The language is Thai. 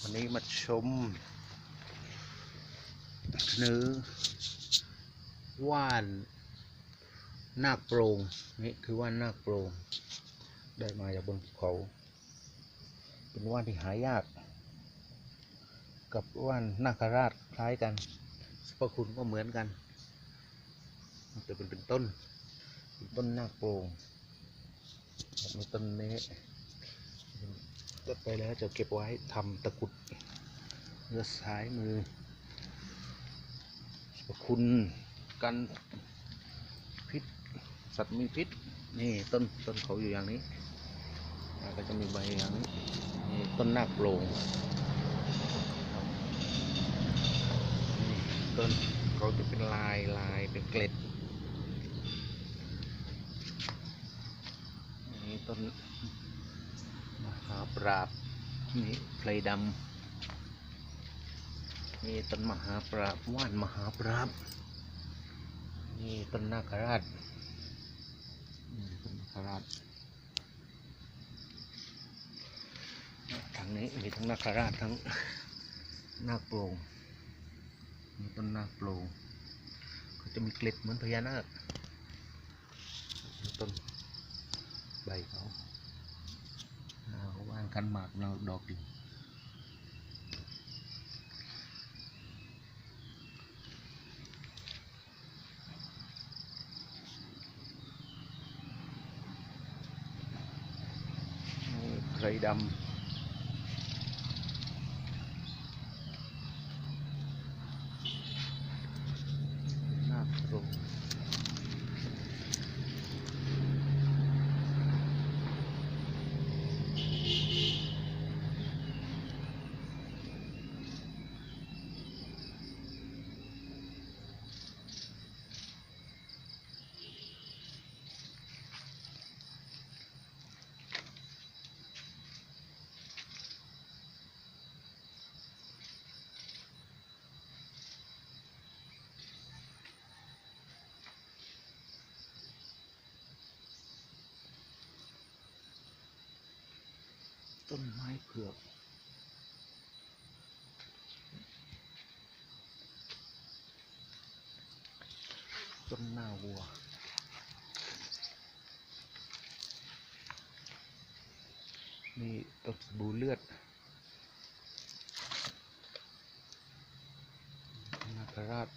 วันนี้มาชมเนื้อว่านนาคโปรงนี่คือว่านนาคโปรงได้มาจากบนภูเขา เป็นว่านที่หายาก กับว่านนาคราชคล้ายกันสรรพคุณก็เหมือนกันแต่เป็นเป็นต้น ต้นนาคโปรงแบบนี้ต้นนี้ ตัดไปแล้วจะเก็บไว้ทำตะกุดเนื้อซ้ายมือสรรพคุณกันพิษสัตว์มีพิษนี่ต้นต้นเขาอยู่อย่างนี้ก็จะมีใบอย่างนี้นี่ต้นนาคโปร่งนี่ต้นเขาจะเป็นลายลายเป็นเกล็ดนี่ต้น มหาปราบนี่ไพรดำนี่ต้นมหาปราบว่านมหาปราบนี่ต้นนาคราชนี่ต้นนาคราชทางนี้มีทั้งนาคราชทั้งนาคโปร่งมีต้นนาคโปร่งเขาจะมีเกล็ดเหมือนพญานาคต้นใบเขา ขาว่างกันหมากเราดอกอยู่นี่ไพรดำนาคโปร่ง ต้นไม้เผือกต้นหน้าวัวนี่ต้นบูเลือดนาคราช